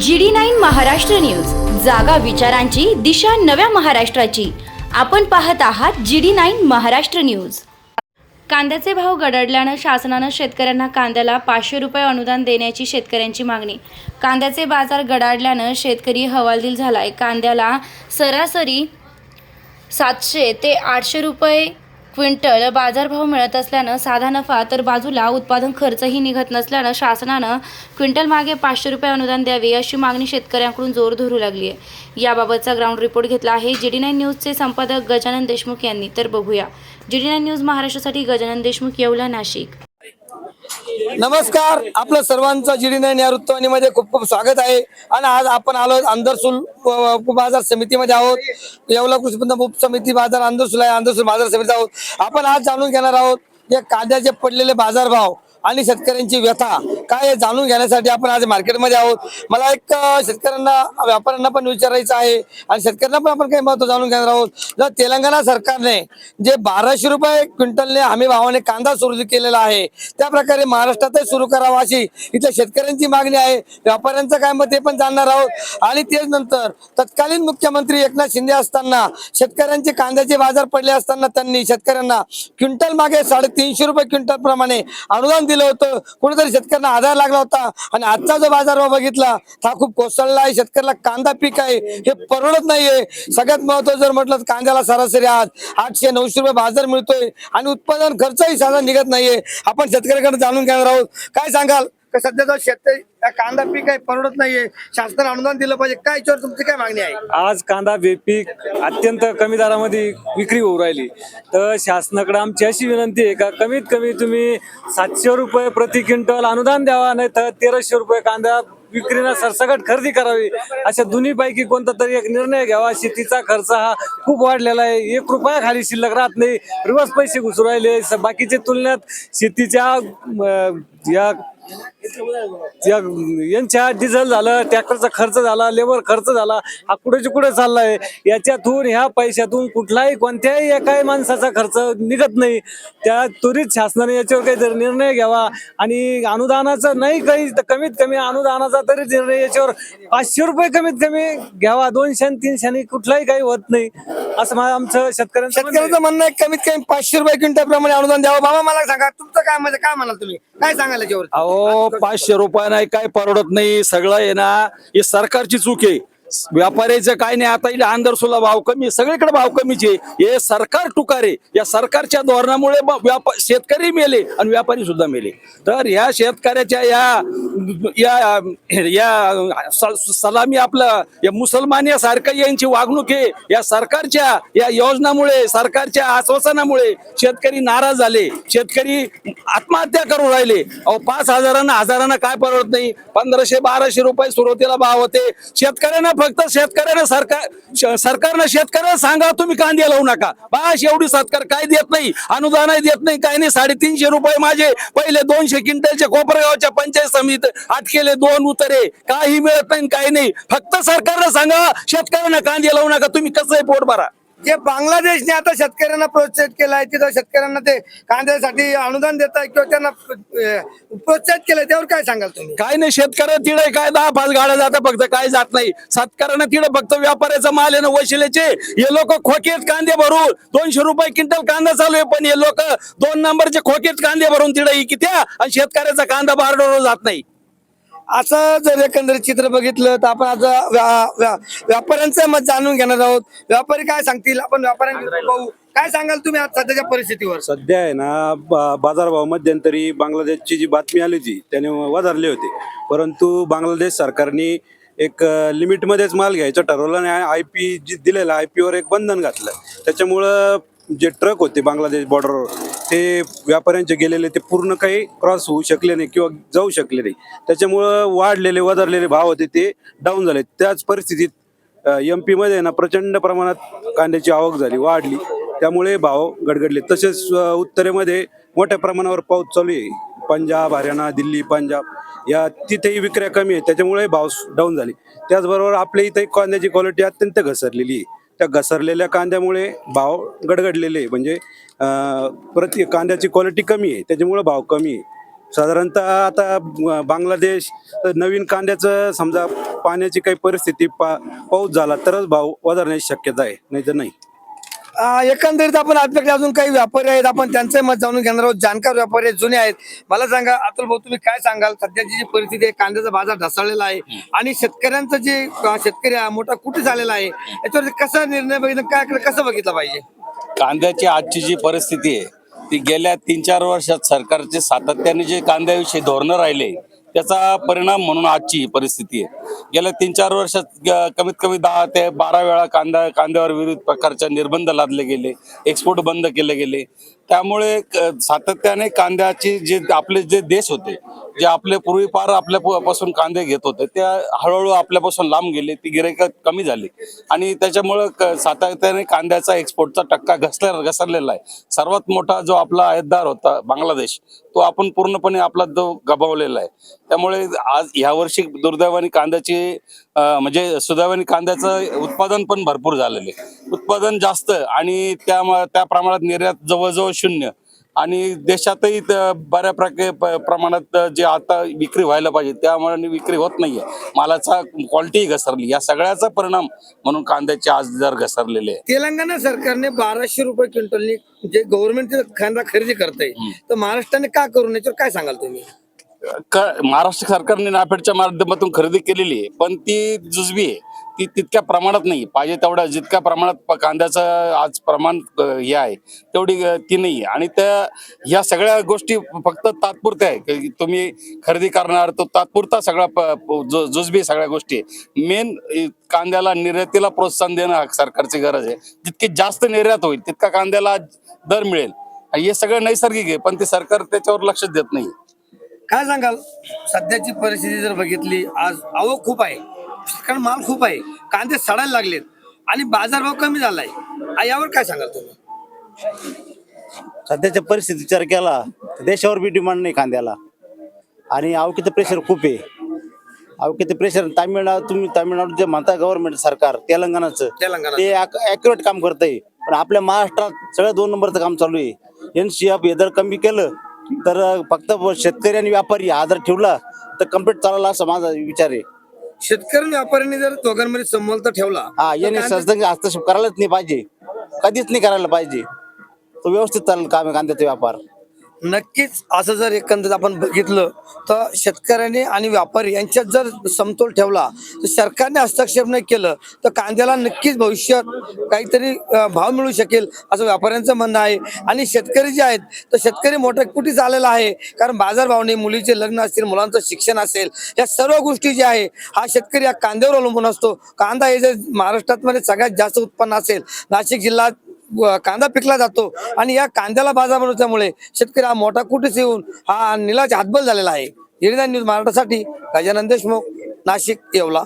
G D nine Maharashtra news. जागा विचारांची दिशा नव्या महाराष्ट्राची. आपण पाहत आहात G D nine Maharashtra news. कांद्याचे भाव गडडल्यानं शासनानं शेतकऱ्यांना कांद्याला पाचशे रुपये अनुदान देण्याची शेतकऱ्यांची मागणी. कांद्याचे बाजार गडाडल्यानं शेतकरी हवालदिल झालाय. कांद्याला सरासरी सातशे ते आठशे रुपये क्विंटल बाजारभाव मिळत असल्यानं साधा नफा तर बाजूला उत्पादन खर्चही निघत नसल्यानं शासनानं क्विंटल मागे पाचशे रुपये अनुदान द्यावे अशी मागणी शेतकऱ्यांकडून जोर धरू लागली आहे याबाबतचा ग्राउंड रिपोर्ट घेतला आहे जी डी नाईन न्यूजचे संपादक गजानन देशमुख यांनी. तर बघूया. जी डी नाईन न्यूज महाराष्ट्रासाठी गजानन देशमुख येवला नाशिक. नमस्कार. आपलं सर्वांचं जीडी नाईन या वृत्तवाणीमध्ये खूप खूप स्वागत आहे. आणि आज आपण आलो आंदरसूल बाजार समितीमध्ये आहोत. येवला कृषी उप समिती बाजार आंदरसूल आहे आंदरसूल बाजार समिती आहोत. आपण आज जाणून घेणार आहोत जे कांद्याचे पडलेले बाजारभाव. आणि शेतकऱ्यांची व्यथा काय जाणून घेण्यासाठी आपण आज मार्केटमध्ये आहोत. मला एक शेतकऱ्यांना व्यापाऱ्यांना पण विचारायचं आहे आणि शेतकऱ्यांना पण आपण काही महत्त्व जाणून घेणार आहोत. जर तेलंगणा सरकारने जे बाराशे रुपये क्विंटलने हमी भावाने कांदा सुरू केलेला आहे त्या प्रकारे महाराष्ट्रातही सुरू करावा अशी इथल्या शेतकऱ्यांची मागणी आहे. व्यापाऱ्यांचं काय मत हे पण जाणणार आहोत. आणि तेच नंतर तत्कालीन मुख्यमंत्री एकनाथ शिंदे असताना शेतकऱ्यांचे कांद्याचे बाजार पडले असताना त्यांनी शेतकऱ्यांना क्विंटल मागे साडेतीनशे रुपये क्विंटल प्रमाणे अनुदान दिले होतं. कुठेतरी शेतकऱ्यांना आधार लागला होता. आणि आजचा जो बाजारभाव बघितला हा खूप कोसळला आहे. शेतकऱ्याला कांदा पीक आहे. हे परवडत नाहीये. सगळ्यात महत्वाचं जर म्हटलं तर कांद्याला सरासरी आज आठशे नऊशे रुपये बाजार मिळतोय. आणि उत्पादन खर्चही साधा निघत नाहीये. आपण शेतकऱ्याकडे जाणून घेणार आहोत. काय सांगाल? का सध्याचा शेतकरी कांदा पीक आहे परवडत नाहीये. शासनाने अनुदान दिलं पाहिजे. काय याच्यावर तुमची काय मागणी आहे? आज कांदा पीक अत्यंत कमी दरामध्ये विक्री होऊ राहिली. तर शासनाकडे आमची अशी विनंती आहे का कमीत कमी तुम्ही सातशे रुपये प्रति क्विंटल अनुदान द्यावा नाही तर तेराशे रुपये कांदा विक्रीनं सरसकट खरेदी करावी. अशा दोन्ही पैकी कोणता तरी एक निर्णय घ्यावा. शेतीचा खर्च हा खूप वाढलेला आहे. एक रुपया खाली शिल्लक राहत नाही. रिवर्स पैसे घुसू राहिले. बाकीच्या तुलनेत शेतीच्या या यांच्या डिझेल झालं ट्रॅक्टरचा खर्च झाला लेबर खर्च झाला हा कुठेच्या कुठे चाललाय? याच्यातून ह्या पैशातून कुठलाही कोणत्याही एकाही माणसाचा खर्च निघत नाही. त्या त्वरित शासनाने याच्यावर काहीतरी निर्णय घ्यावा आणि अनुदानाचं नाही काही कमीत कमी अनुदानाचा तरी निर्णय याच्यावर पाचशे रुपये कमीत कमी घ्यावा. दोनशे तीनशे कुठलाही काही होत नाही. असं आमचं शेतकऱ्यांचं. शेतकऱ्याचं म्हणणं आहे कमीत कमी पाचशे रुपये क्विंटल प्रमाणे अनुदान द्यावं. बाबा मला सांगा तुमचं काय म्हणजे काय म्हणाल तुम्ही? काय सांगाल याच्यावर अहो पाचशे रुपयानं नाही काय परवडत नाही सगळं आहे ना ही सरकारची चूक आहे. व्यापाऱ्याचं काय नाही आता इथे आंदरसुला भाव कमी सगळीकडे भाव कमीचे हे सरकार टुकारे या सरकारच्या धोरणामुळे व्यापार शेतकरी मेले आणि व्यापारी सुद्धा मेले. तर या शेतकऱ्याच्या या या या स- सलामी आपलं या मुसलमान या यांची वागणूक आहे. या सरकारच्या या योजनामुळे सरकारच्या आश्वासनामुळे शेतकरी नाराज झाले. शेतकरी आत्महत्या करू राहिले. अहो पाच हजारांना हजारांना काय परवडत नाही. पंधराशे बाराशे रुपये सुरुवातीला भाव होते. शेतकऱ्यांना फक्त शेतकऱ्याने सरकार सरकारनं शेतकऱ्याला सांगा तुम्ही कांदे लावू नका. बाश एवढी सरकार काय देत नाही अनुदानही देत नाही काय नाही. साडेतीनशे रुपये माझे पहिले दोनशे क्विंटलच्या कोपरगावच्या पंचायत समित अटकेले दोन उतरे. काही मिळत नाही काही नाही. फक्त सरकारनं सांगा शेतकऱ्यांना कांदे लावू नका. तुम्ही कसंही पोट भरा. जे बांगलादेशने आता शेतकऱ्यांना प्रोत्साहित केलं आहे तिथं शेतकऱ्यांना ते कांद्यासाठी अनुदान देत आहे किंवा त्यांना प्रोत्साहित केलंय त्यावर काय सांगाल तुम्ही? काय नाही शेतकऱ्या तिडे काय दहा पाच गाड्या जातात फक्त काय जात नाही. शेतकऱ्यांना तिडे फक्त व्यापाऱ्याचा माल आहे ना वशिलेचे हे लोक खोकेत कांदे भरून दोनशे रुपये क्विंटल कांदा चालू आहे पण हे लोक दोन नंबरचे खोकेत कांदे भरून तिडे कित्या आणि शेतकऱ्याचा कांदा बारडोर जात नाही. असं जर एकंदरीत चित्र बघितलं तर आपण व्या- व्यापाऱ्यांचं मत जाणून घेणार आहोत. व्यापारी काय सांगतील? आपण व्यापाऱ्यांकडे पाहू. काय सांगाल तुम्ही आज सध्याच्या परिस्थितीवर? सध्या आहे ना बाजारभाव मध्यंतरी बांगलादेशची जी बातमी आली होती त्याने वधारले होते. परंतु बांगलादेश सरकारने एक लिमिटमध्येच माल घ्यायचं ठरवलं आणि आय पी जी दिलेलं आय पीवर एक बंधन घातलं. त्याच्यामुळं जे ट्रक होते बांगलादेश बॉर्डरवर ते व्यापाऱ्यांचे गेलेले ते पूर्ण काही क्रॉस होऊ शकले नाही किंवा जाऊ शकले नाही. त्याच्यामुळं वाढलेले वधारलेले भाव होते ते डाऊन झाले. त्याच परिस्थितीत एममध्ये ना प्रचंड प्रमाणात कांद्याची आवक झाली वाढली. त्यामुळे भाव गडगडले. तसेच उत्तरेमध्ये मोठ्या प्रमाणावर पाऊस चालू आहे. पंजाब हरियाणा दिल्ली पंजाब या तिथेही विक्र्या कमी आहेत. त्याच्यामुळे भाव डाऊन झाले. त्याचबरोबर आपल्या इथे कांद्याची क्वालिटी अत्यंत घसरलेली आहे. त्या घसरलेल्या कांद्यामुळे भाव गडगडलेले आहे. म्हणजे प्रति कांद्याची क्वालिटी कमी आहे. त्याच्यामुळे भाव कमी आहे. साधारणतः आता बांगलादेश नवीन कांद्याचं समजा पाण्याची काही परिस्थिती पा पाऊस झाला तरच भाव वधारण्याची शक्यता आहे. नाही तर नाही. एकंदरीत आपण आपल्याकडे अजून काही व्यापारी आहेत आपण त्यांचे मत जाणून घेणार आहोत. जाणकार व्यापारी आहेत जुने आहेत. मला सांगा अतुल भाऊ तुम्ही काय सांगाल? सध्याची जी परिस्थिती आहे कांद्याचा बाजार ढासळलेला आहे आणि शेतकऱ्यांचं जे शेतकरी हा मोठा कुठे झालेला आहे याच्यावर कसा निर्णय बघितला? काय कसं बघितलं पाहिजे? कांद्याची आजची जी परिस्थिती आहे ती गेल्या तीन चार वर्षात सरकारचे सातत्याने जे कांद्याविषयी धोरणं राहिले त्याचा परिणाम म्हणून आजची ही परिस्थिती आहे. गेल्या तीन चार वर्षात कमीत कमी दहा ते बारा वेळा कांदा कांद्यावर विविध प्रकारच्या निर्बंध लादले गेले. एक्सपोर्ट बंद केले गेले. त्यामुळे सातत्याने कांद्याची जे आपले जे देश होते जे आपले पूर्वीपार आपल्या पासून कांदे घेत होते त्या हळूहळू आपल्यापासून लांब गेले ती गिरायक कमी झाली. आणि त्याच्यामुळं सातत्याने कांद्याचा एक्सपोर्टचा टक्का घसल्या घसरलेला आहे. सर्वात मोठा जो आपला आयातदार होता बांगलादेश तो आपण पूर्णपणे आपला जो गमावलेला आहे. त्यामुळे आज ह्या वर्षी दुर्दैवाने कांद्याची म्हणजे सुदैवाने कांद्याचं उत्पादन पण भरपूर झालेलं आहे. उत्पादन जास्त आणि त्या त्या प्रमाणात निर्यात जवळजवळ शून्य. आणि देशातही बऱ्या प्रकारे प- प्रमाणात जे आता विक्री व्हायला पाहिजे त्यामुळे विक्री होत नाहीये. मालाचा क्वालिटी घसरली. या सगळ्याचा परिणाम म्हणून कांद्याचे आज दर घसरलेले आहे तेलंगणा सरकारने बाराशे रुपये क्विंटलनी जे गव्हर्नमेंट कांदा खरेदी करते तर महाराष्ट्राने का करू नये याच्यावर काय सांगाल तुम्ही? महाराष्ट्र सरकारने नाफेडच्या माध्यमातून खरेदी केलेली आहे पण ती जुजबी आहे. ती तितक्या प्रमाणात नाही. पाहिजे तेवढ्या जितक्या प्रमाणात कांद्याचं आज प्रमाण हे आहे तेवढी ती नाही आहे. आणि त्या ह्या सगळ्या गोष्टी फक्त तात्पुरत्या आहे. तुम्ही खरेदी करणार तो तात्पुरता सगळा जुजबी सगळ्या गोष्टी मेन कांद्याला निर्यातीला प्रोत्साहन देणं सरकारची गरज आहे. जितकी जास्त निर्यात होईल तितका कांद्याला दर मिळेल. हे सगळं नैसर्गिक आहे पण ते सरकार त्याच्यावर लक्ष देत नाही. काय सांगाल? सध्याची परिस्थिती जर बघितली आज आवक खूप आहे. कारण माल खूप आहे. कांदे सडायला लागलेत. आणि बाजारभाव कमी झालाय. आ, यावर काय सांगाल तुम्ही? सध्याच्या परिस्थिती विचार केला तर देशावर बी डिमांड नाही कांद्याला. आणि आवकीचं प्रेशर खूप आहे. आवकीचं प्रेशर तामिळनाडू तुम्ही तामिळनाडू जे म्हणता गव्हर्नमेंट सरकार तेलंगणाचं तेलंगणा ते ऍक्युरेट काम करतंय. पण आपल्या महाराष्ट्रात सगळं दोन नंबरचं काम चालू आहे. एन सी एफ हे जर कमी केलं तर फक्त शेतकरी आणि व्यापारी हा जर ठेवला तर कंप्लीट चालला असं माझा विचार आहे. शेतकरी व्यापाऱ्यांनी जर दोघांमध्ये समोलता ठेवला हा याने सहज हस्तक्षेप करायलाच नाही पाहिजे. कधीच नाही करायला पाहिजे. तो व्यवस्थित चालेल काम कांद्याचा व्यापार. नक्कीच असं जर एकंदरीत आपण बघितलं तर शेतकऱ्यांनी आणि व्यापारी यांच्यात जर समतोल ठेवला तर सरकारने हस्तक्षेप नाही केलं तर कांद्याला नक्कीच भविष्यात काहीतरी भाव मिळू शकेल असं व्यापाऱ्यांचं म्हणणं आहे. आणि शेतकरी जे आहेत तर शेतकरी मोठ्या कुठे आलेला आहे कारण बाजारभाव नाही मुलीचे लग्न असतील मुलांचं शिक्षण असेल या सर्व गोष्टी ज्या आहे हा शेतकरी या कांद्यावर अवलंबून असतो. कांदा हे जर महाराष्ट्रात मध्ये सगळ्यात जास्त उत्पन्न असेल नाशिक जिल्ह्यात कांदा पिकला जातो. आणि या कांद्याला बाजार बनवल्यामुळे शेतकरी हा मोठा कुठेच येऊन हा निलाच हातबल झालेला आहे. हिरदा न्यूज महाराष्ट्रासाठी गजानन देशमुख नाशिक येवला.